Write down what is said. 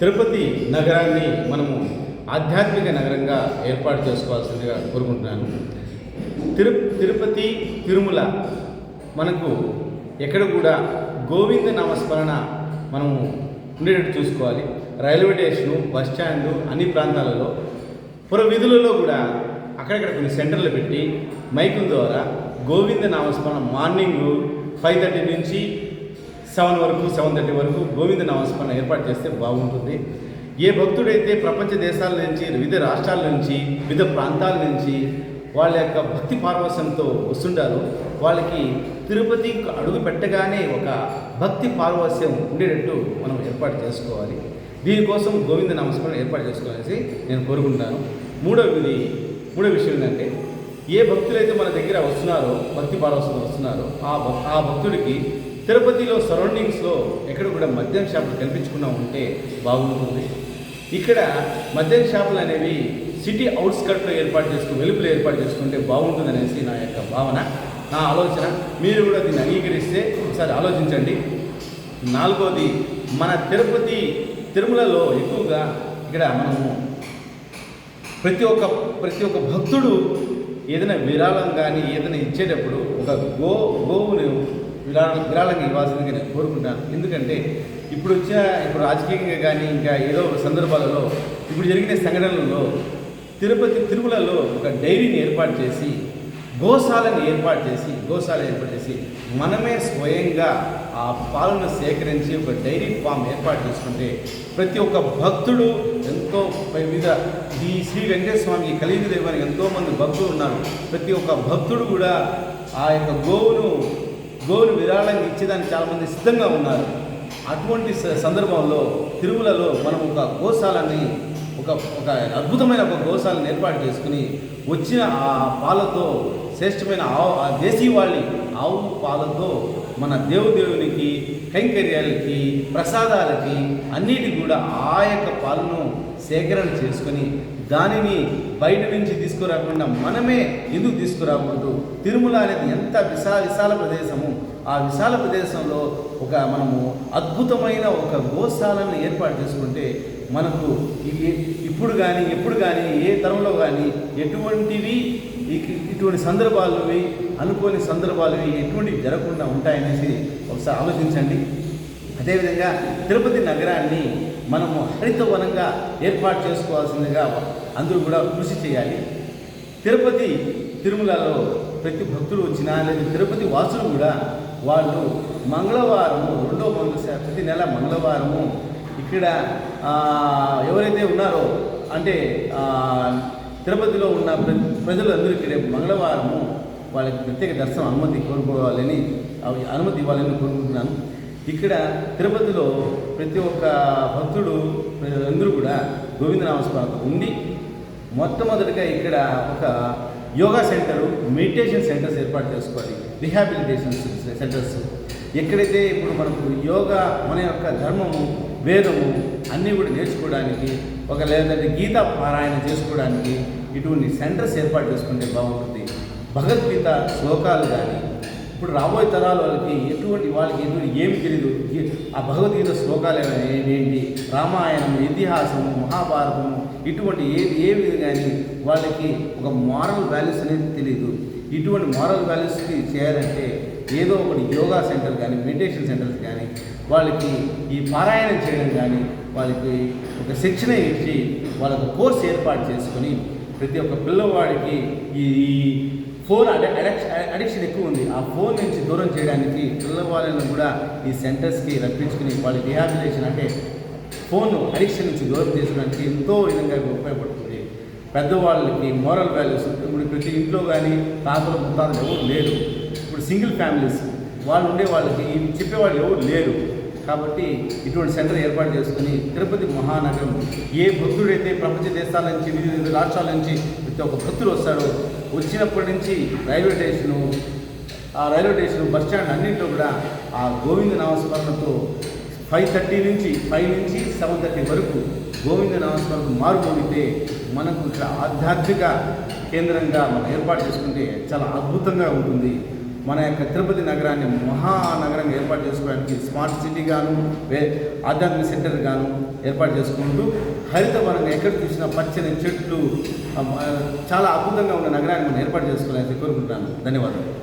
తిరుపతి నగరాన్ని మనము ఆధ్యాత్మిక నగరంగా ఏర్పాటు చేసుకోవాల్సిందిగా కోరుకుంటున్నాను. తిరు తిరుపతి తిరుమల మనకు ఎక్కడ కూడా గోవింద నామస్మరణ మనము ఉండేటట్టు చూసుకోవాలి. రైల్వే స్టేషను బస్ స్టాండు అన్ని ప్రాంతాలలో పుర విధులలో కూడా అక్కడక్కడ కొన్ని సెంటర్లు పెట్టి మైకుల ద్వారా గోవింద నామస్మరణ మార్నింగ్ ఫైవ్ థర్టీ నుంచి సెవెన్ వరకు సెవెన్ థర్టీ వరకు గోవింద నామస్మరణ ఏర్పాటు చేస్తే బాగుంటుంది. ఏ భక్తుడైతే ప్రపంచ దేశాల నుంచి వివిధ రాష్ట్రాల నుంచి వివిధ ప్రాంతాల నుంచి వాళ్ళ యొక్క భక్తి పార్వశ్యంతో వస్తుంటారు వాళ్ళకి తిరుపతి అడుగు పెట్టగానే ఒక భక్తి పార్వశ్యం ఉండేటట్టు మనం ఏర్పాటు చేసుకోవాలి. దీనికోసం గోవింద నామస్మరణ ఏర్పాటు చేసుకోవాలని నేను కోరుకుంటున్నాను. మూడవది మూడో విషయం ఏంటంటే ఏ భక్తులైతే మన దగ్గర వస్తున్నారో భక్తి పార్వశంతో వస్తున్నారో ఆ భక్ ఆ భక్తుడికి తిరుపతిలో సరౌండింగ్స్లో ఎక్కడ కూడా మద్యం షాపులు కనిపించకుండా ఉంటే బాగుంటుంది. ఇక్కడ మద్యం షాపులు అనేవి సిటీ అవుట్స్కట్లో ఏర్పాటు చేసుకుని వెలుపులు ఏర్పాటు చేసుకుంటే బాగుంటుంది అనేసి నా యొక్క భావన నా ఆలోచన. మీరు కూడా దీన్ని అంగీకరిస్తే ఒకసారి ఆలోచించండి. నాలుగోది మన తిరుపతి తిరుమలలో ఎక్కువగా ఇక్కడ మనము ప్రతి ఒక్క ప్రతి ఒక్క భక్తుడు ఏదైనా విరాళం కానీ ఏదైనా ఇచ్చేటప్పుడు ఒక గో గోవును విరాళ విరాళంగా ఇవ్వాల్సిందిగా నేను కోరుకుంటాను. ఎందుకంటే ఇప్పుడు వచ్చిన ఇప్పుడు రాజకీయంగా కానీ ఇంకా ఏదో ఒక సందర్భాలలో ఇప్పుడు జరిగిన సంఘటనలలో తిరుపతి తిరుమలలో ఒక డైరీని ఏర్పాటు చేసి గోశాలను ఏర్పాటు చేసి గోశాల ఏర్పాటు చేసి మనమే స్వయంగా ఆ పాలను సేకరించి ఒక డైరీ ఫామ్ ఏర్పాటు చేసుకుంటే ప్రతి ఒక్క భక్తుడు ఎంతో మీద ఈ శ్రీ వెంకటేశ్వర స్వామి కలియుగ దైవానికి ఎంతోమంది భక్తులు ఉన్నారు. ప్రతి ఒక్క భక్తుడు కూడా ఆ యొక్క గోవును గోవును విరాళంగా ఇచ్చేదానికి చాలామంది సిద్ధంగా ఉన్నారు. అటువంటి స- సందర్భంలో తిరుమలలో మనం ఒక గోశాలని ఒక ఒక అద్భుతమైన ఒక గోశాలను ఏర్పాటు చేసుకుని వచ్చిన ఆ పాలతో శ్రేష్టమైన ఆవు ఆ దేశీవాళి ఆవు పాలతో మన దేవుదేవునికి కైంకర్యాలకి ప్రసాదాలకి అన్నిటి కూడా ఆ యొక్క పాలను సేకరణ చేసుకొని దానిని బయట నుంచి తీసుకురాకుండా మనమే ఎందుకు తీసుకురాకూడదు? తిరుమల అనేది ఎంత విశాల విశాల ప్రదేశము. ఆ విశాల ప్రదేశంలో ఒక మనము అద్భుతమైన ఒక గోశాలను ఏర్పాటు చేసుకుంటే మనకు ఇప్పుడు కానీ ఎప్పుడు కానీ ఏ తరంలో కానీ ఎటువంటివి ఇటువంటి సందర్భాలు అనుకోని సందర్భాలు ఎటువంటివి జరగకుండా ఉంటాయనేసి ఒకసారి ఆలోచించండి. అదేవిధంగా తిరుపతి నగరాన్ని మనము హరితవనంగా ఏర్పాటు చేసుకోవాల్సిందిగా అందరూ కూడా కృషి చేయాలి. తిరుపతి తిరుమలలో ప్రతి భక్తులు వచ్చినా లేదా తిరుపతి వాసులు కూడా వాళ్ళు మంగళవారము రెండో మంగళ ప్రతి నెల మంగళవారము ఇక్కడ ఎవరైతే ఉన్నారో అంటే తిరుపతిలో ఉన్న ప్ర- ప్రజలందరికీ రేపు మంగళవారము వాళ్ళకి ప్రత్యేక దర్శనం అనుమతి కోరుకోవాలని అవి అనుమతి ఇవ్వాలని కోరుకుంటున్నాను. ఇక్కడ తిరుపతిలో ప్రతి ఒక్క భక్తుడు అందరూ కూడా గోవిందనామస్మరణ ఉండి మొట్టమొదటిగా ఇక్కడ ఒక యోగా సెంటరు మెడిటేషన్ సెంటర్స్ ఏర్పాటు చేసుకోవాలి. Rehabilitation centres. ఎక్కడైతే ఇప్పుడు మనకు యోగా మన యొక్క ధర్మము వేదము అన్నీ కూడా నేర్చుకోవడానికి ఒక లేదంటే గీత పారాయణ చేసుకోవడానికి ఇటువంటి సెంటర్స్ ఏర్పాటు చేసుకుంటే బాగుంటుంది. భగవద్గీత శ్లోకాలు కానీ ఇప్పుడు రాబోయే తరాల వాళ్ళకి ఎటువంటి వాళ్ళకి ఎటువంటి ఏమి తెలియదు ఆ భగవద్గీత శ్లోకాలు ఏంటి? రామాయణం ఇతిహాసము మహాభారతము ఇటువంటి ఏది ఏవి కానీ వాళ్ళకి ఒక మారల్ వాల్యూస్ అనేది తెలియదు ఇటువంటి మారల్ వాల్యూస్కి చేయాలంటే ఏదో ఒకటి యోగా సెంటర్ కానీ మెడిటేషన్ సెంటర్స్ కానీ వాళ్ళకి ఈ పారాయణం చేయడం కానీ వాళ్ళకి ఒక శిక్షణ ఇచ్చి వాళ్ళకు కోర్స్ ఏర్పాటు చేసుకొని ప్రతి ఒక్క పిల్లవాడికి ఈ ఫోన్ అడిక్షన్ ఎక్కువ ఉంది. ఆ ఫోన్ నుంచి దూరం చేయడానికి పిల్లవాళ్ళని కూడా ఈ సెంటర్స్కి రప్పించుకుని వాళ్ళ రిహాబిలేషన్ అంటే ఫోన్ అడిక్షన్ నుంచి దూరం చేసుకోవడానికి ఎంతో విధంగా ఉపయోగపడుతుంది. పెద్దవాళ్ళకి మోరల్ వాల్యూస్ ఇప్పుడు ప్రతి ఇంట్లో కానీ తాతలు ముత్తాతలు ఎవరు లేరు. ఇప్పుడు సింగిల్ ఫ్యామిలీస్ వాళ్ళు ఉండే వాళ్ళకి చెప్పేవాళ్ళు ఎవరు లేరు. కాబట్టి ఇటువంటి సెంటర్ ఏర్పాటు చేసుకుని తిరుపతి మహానగరం ఏ భక్తుడైతే ప్రపంచ దేశాల నుంచి వివిధ వివిధ రాష్ట్రాల నుంచి ప్రతి ఒక్క భక్తుడు వస్తాడో వచ్చినప్పటి నుంచి రైల్వే స్టేషను ఆ రైల్వే స్టేషన్ బస్ స్టాండ్ అన్నింటిలో కూడా ఆ గోవింద నామస్మరణతో ఫైవ్ థర్టీ నుంచి ఫైవ్ నుంచి సెవెన్ థర్టీ వరకు గోవింద నామస్మరణకు మారుమోగితే మనకు ఇక్కడ ఆధ్యాత్మిక కేంద్రంగా మనం ఏర్పాటు చేసుకుంటే చాలా అద్భుతంగా ఉంటుంది. మన యొక్క తిరుపతి నగరాన్ని మహానగరంగా ఏర్పాటు చేసుకోవడానికి స్మార్ట్ సిటీ గాను వే ఆధ్యాత్మిక సెంటర్ గాను ఏర్పాటు చేసుకుంటూ హరితవనంగా ఎక్కడ చూసినా పచ్చని చెట్లు చాలా అద్భుతంగా ఉన్న నగరాన్ని మనం ఏర్పాటు చేసుకోవాలని కోరుకుంటున్నాను. ధన్యవాదాలు.